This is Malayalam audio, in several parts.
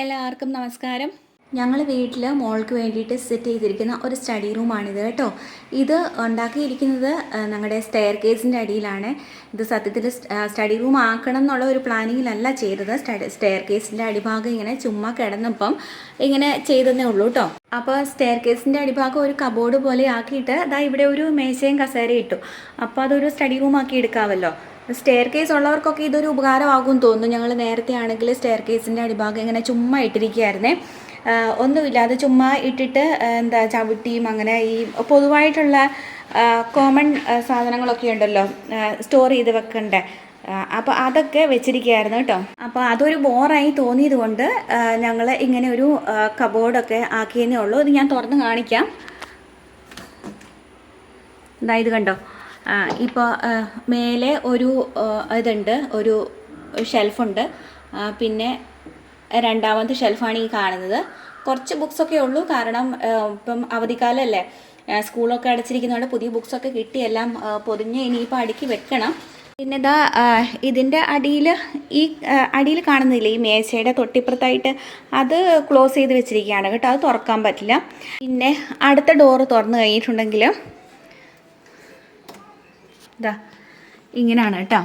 എല്ലാവർക്കും നമസ്കാരം. ഞങ്ങൾ വീട്ടിൽ മോൾക്ക് വേണ്ടിയിട്ട് സെറ്റ് ചെയ്തിരിക്കുന്ന ഒരു സ്റ്റഡി റൂമാണിത് കേട്ടോ. ഇത് ഉണ്ടാക്കിയിരിക്കുന്നത് ഞങ്ങളുടെ സ്റ്റെയർ കേസിന്റെ അടിയിലാണ്. ഇത് സത്യത്തിൽ സ്റ്റഡി റൂം ആക്കണം എന്നുള്ള ഒരു പ്ലാനിങ്ങിലല്ല ചെയ്തത്. സ്റ്റെയർ കേസിന്റെ അടിഭാഗം ഇങ്ങനെ ചുമ്മാ കിടന്നപ്പം ഇങ്ങനെ ചെയ്തതേ ഉള്ളൂ കേട്ടോ. അപ്പോൾ സ്റ്റെയർ കേസിന്റെ അടിഭാഗം ഒരു കബോർഡ് പോലെ ആക്കിയിട്ട് അതാ ഇവിടെ ഒരു മേശയും കസേരയും ഇട്ടു. അപ്പോൾ അതൊരു സ്റ്റഡി റൂം ആക്കി എടുക്കാമല്ലോ സ്റ്റെയർ കേസ് ഉള്ളവർക്കൊക്കെ ഇതൊരു ഉപകാരമാകും തോന്നുന്നു. ഞങ്ങൾ നേരത്തെ ആണെങ്കിൽ സ്റ്റെയർ കേസിന്റെ അടിഭാഗം ഇങ്ങനെ ചുമ്മാ ഇട്ടിരിക്കുകയായിരുന്നേ. ഒന്നുമില്ലാതെ ചുമ്മാ ഇട്ടിട്ട് എന്താ ചവിട്ടിയും അങ്ങനെ ഈ പൊതുവായിട്ടുള്ള കോമൺ സാധനങ്ങളൊക്കെ ഉണ്ടല്ലോ സ്റ്റോർ ചെയ്ത് വെക്കണ്ടേ. അപ്പോൾ അതൊക്കെ വെച്ചിരിക്കുകയായിരുന്നു കേട്ടോ. അപ്പോൾ അതൊരു ബോറായി തോന്നിയത് കൊണ്ട് ഞങ്ങൾ ഇങ്ങനെ ഒരു കബോർഡൊക്കെ ആക്കിയതേ ഉള്ളൂ. ഇത് ഞാൻ തുറന്ന് കാണിക്കാം. എന്താ ഇത് കണ്ടോ? ഇപ്പോൾ മേലെ ഒരു ഇതുണ്ട് ഒരു ഷെൽഫുണ്ട്. പിന്നെ രണ്ടാമത്തെ ഷെൽഫാണ് ഈ കാണുന്നത്. കുറച്ച് ബുക്സൊക്കെ ഉള്ളൂ കാരണം ഇപ്പം അവധിക്കാലമല്ലേ സ്കൂളൊക്കെ അടച്ചിരിക്കുന്നതുകൊണ്ട് പുതിയ ബുക്സൊക്കെ കിട്ടി എല്ലാം പൊതിഞ്ഞ് ഇനിയിപ്പോൾ അടുക്കി വെക്കണം. പിന്നെ ഇതാ ഇതിന്റെ അടിയിൽ ഈ അടിയിൽ കാണുന്നില്ലേ ഈ മേശയുടെ തൊട്ടിപ്പുറത്തായിട്ട്? അത് ക്ലോസ് ചെയ്ത് വെച്ചിരിക്കുകയാണ്. കേട്ടോ അത് തുറക്കാൻ പറ്റില്ല. പിന്നെ അടുത്ത ഡോറ് തുറന്നു കഴിഞ്ഞിട്ടുണ്ടെങ്കിൽ ഇതാ ഇങ്ങനെയാണ് കേട്ടോ.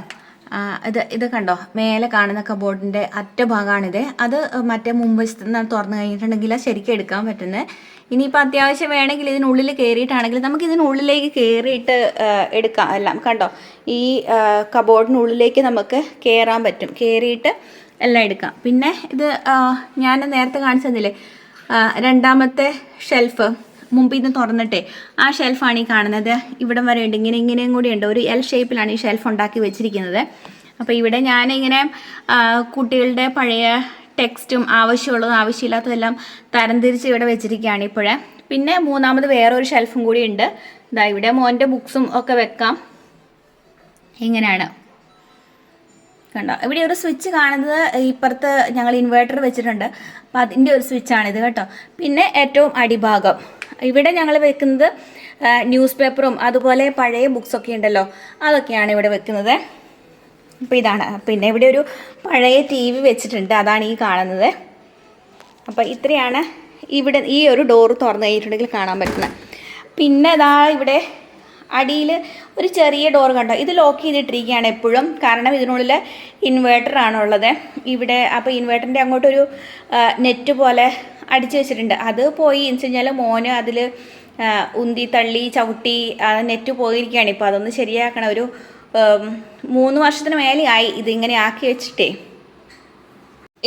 ഇത് ഇത് കണ്ടോ? മേലെ കാണുന്ന കബോർഡിന്റെ അറ്റ ഭാഗമാണിത് അത് മറ്റേ മുമ്പ് തുറന്നു കഴിഞ്ഞിട്ടുണ്ടെങ്കിൽ ശരിക്കും എടുക്കാൻ പറ്റുന്നത് ഇനിയിപ്പോൾ അത്യാവശ്യം വേണമെങ്കിൽ ഇതിനുള്ളിൽ കയറിയിട്ടാണെങ്കിൽ നമുക്ക് ഇതിനുള്ളിലേക്ക് കയറിയിട്ട് എടുക്കാം. എല്ലാം കണ്ടോ? ഈ കബോർഡിനുള്ളിലേക്ക് നമുക്ക് കയറാൻ പറ്റും. കയറിയിട്ട് എല്ലാം എടുക്കാം. പിന്നെ ഇത് ഞാൻ നേരത്തെ കാണിച്ചു തന്നില്ലേ രണ്ടാമത്തെ ഷെൽഫ് മുമ്പിൽ നിന്ന് തുറന്നിട്ടെ. ആ ഷെൽഫാണ് ഈ കാണുന്നത്. ഇവിടം വരെ ഉണ്ട്. ഇങ്ങനെ ഇങ്ങനെയും കൂടി ഉണ്ട്. ഒരു എൽ ഷേപ്പിലാണ് ഈ ഷെൽഫ് ഉണ്ടാക്കി വെച്ചിരിക്കുന്നത്. അപ്പോൾ ഇവിടെ ഞാനിങ്ങനെ കുട്ടികളുടെ പഴയ ടെക്സ്റ്റും ആവശ്യമുള്ളതും ആവശ്യമില്ലാത്തതെല്ലാം തരംതിരിച്ച് ഇവിടെ വെച്ചിരിക്കുകയാണ് ഇപ്പോഴേ. പിന്നെ മൂന്നാമത് വേറൊരു ഷെൽഫും കൂടി ഉണ്ട്. ഇതാ ഇവിടെ മോന്റെ ബുക്സും ഒക്കെ വെക്കാം. ഇങ്ങനെയാണ്. കണ്ടോ? ഇവിടെ ഒരു സ്വിച്ച് കാണുന്നത് ഇപ്പുറത്ത് ഞങ്ങൾ ഇൻവേർട്ടർ വെച്ചിട്ടുണ്ട്. അപ്പം അതിന്റെ ഒരു സ്വിച്ചാണിത് കേട്ടോ. പിന്നെ ഏറ്റവും അടിഭാഗം. ഇവിടെ ഞങ്ങൾ വെക്കുന്നത് ന്യൂസ് പേപ്പറും അതുപോലെ പഴയ ബുക്സൊക്കെ ഉണ്ടല്ലോ അതൊക്കെയാണ് ഇവിടെ വെക്കുന്നത്. അപ്പോൾ ഇതാണ് പിന്നെ ഇവിടെ ഒരു പഴയ ടി വി വെച്ചിട്ടുണ്ട് അതാണ് ഈ കാണുന്നത്. അപ്പോൾ ഇത്രയാണ് ഇവിടെ ഈ ഒരു ഡോറ് തുറന്നു കഴിഞ്ഞിട്ടുണ്ടെങ്കിൽ കാണാൻ പറ്റുന്നത്. പിന്നെ ഇതാ ഇവിടെ അടിയിൽ ഒരു ചെറിയ ഡോർ കണ്ടോ? ഇത് ലോക്ക് ചെയ്തിട്ടിരിക്കുകയാണ് എപ്പോഴും. കാരണം ഇതിനുള്ളിൽ ഇൻവേർട്ടറാണുള്ളത് ഇവിടെ അപ്പോൾ ഇൻവേർട്ടറിന്റെ അങ്ങോട്ടൊരു നെറ്റ് പോലെ അടിച്ചു വെച്ചിട്ടുണ്ട്. അത് പോയി എന്ന് വെച്ച് കഴിഞ്ഞാൽ മോന് അതിൽ ഉന്തി തള്ളി ചവിട്ടി നെറ്റ് പോയിരിക്കുകയാണ്. ഇപ്പോൾ അതൊന്ന് ശരിയാക്കണം. ഒരു മൂന്ന് വർഷത്തിന് മേലെയായി ഇതിങ്ങനെ ആക്കി വെച്ചിട്ടേ.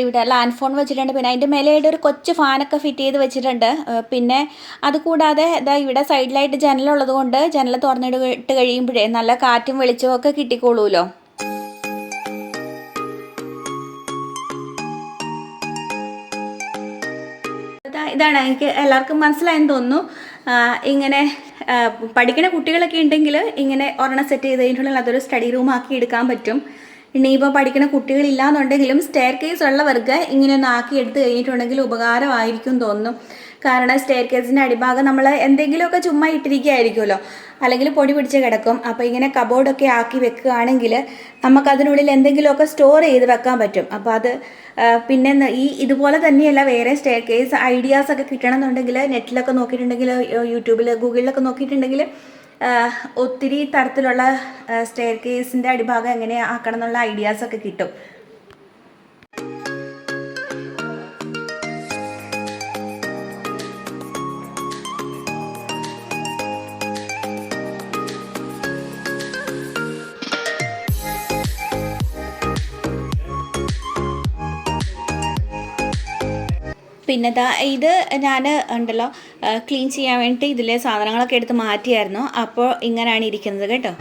ഇവിടെ ലാൻഡ് ഫോൺ വെച്ചിട്ടുണ്ട്. പിന്നെ അതിന്റെ മേലെയായിട്ട് ഒരു കൊച്ചു ഫാനൊക്കെ ഫിറ്റ് ചെയ്ത് വെച്ചിട്ടുണ്ട്. പിന്നെ അതുകൂടാതെ ഇതാ ഇവിടെ സൈഡിലായിട്ട് ജനലുള്ളത് കൊണ്ട് ജനൽ തുറന്നിട്ട് കഴിയുമ്പോഴേ നല്ല കാറ്റും വെളിച്ചവും ഒക്കെ കിട്ടിക്കോളൂല്ലോ ഇതാ ഇതാണ്. എനിക്ക് എല്ലാവർക്കും മനസ്സിലായെന്ന് തോന്നുന്നു. ഇങ്ങനെ പഠിക്കുന്ന കുട്ടികളൊക്കെ ഉണ്ടെങ്കിൽ ഇങ്ങനെ ഒരെണ്ണം സെറ്റ് ചെയ്ത് കഴിഞ്ഞിട്ടുണ്ടെങ്കിൽ അതൊരു സ്റ്റഡി റൂം ആക്കി എടുക്കാൻ പറ്റും. ഇനിയിപ്പോൾ പഠിക്കുന്ന കുട്ടികളില്ലാന്നുണ്ടെങ്കിലും സ്റ്റെയർ കേസ് ഉള്ളവർക്ക് ഇങ്ങനെ ഒന്ന് ആക്കി എടുത്തു കഴിഞ്ഞിട്ടുണ്ടെങ്കിൽ ഉപകാരമായിരിക്കും തോന്നുന്നു. കാരണം സ്റ്റെയർ കേസിന്റെ അടിഭാഗം നമ്മൾ എന്തെങ്കിലുമൊക്കെ ചുമ്മാ ഇട്ടിരിക്കുകയായിരിക്കുമല്ലോ. അല്ലെങ്കിൽ പൊടി പിടിച്ച് കിടക്കും. അപ്പോൾ ഇങ്ങനെ കബോർഡൊക്കെ ആക്കി വെക്കുകയാണെങ്കിൽ നമുക്കതിനുള്ളിൽ എന്തെങ്കിലുമൊക്കെ സ്റ്റോർ ചെയ്ത് വെക്കാൻ പറ്റും. അപ്പോൾ അത് പിന്നെ ഈ ഇതുപോലെ തന്നെയല്ല വേറെ സ്റ്റെയർ കേസ് ഐഡിയാസൊക്കെ കിട്ടണമെന്നുണ്ടെങ്കിൽ നെറ്റിലൊക്കെ നോക്കിയിട്ടുണ്ടെങ്കിൽ യൂട്യൂബിൽ ഗൂഗിളിലൊക്കെ നോക്കിയിട്ടുണ്ടെങ്കിൽ ഒത്തിരി തരത്തിലുള്ള സ്റ്റെയർ കേസിന്റെ അടിഭാഗം എങ്ങനെ ആക്കണം എന്നുള്ള ഐഡിയാസ് ഒക്കെ കിട്ടും. പിന്നെ ദാ ഇത് ഞാൻ ഉണ്ടല്ലോ ക്ലീൻ ചെയ്യാൻ വേണ്ടിയിട്ട് ഇതിലെ സാധനങ്ങളൊക്കെ എടുത്ത് മാറ്റിയായിരുന്നു. അപ്പോൾ ഇങ്ങനെയാണ് ഇരിക്കുന്നത് കേട്ടോ.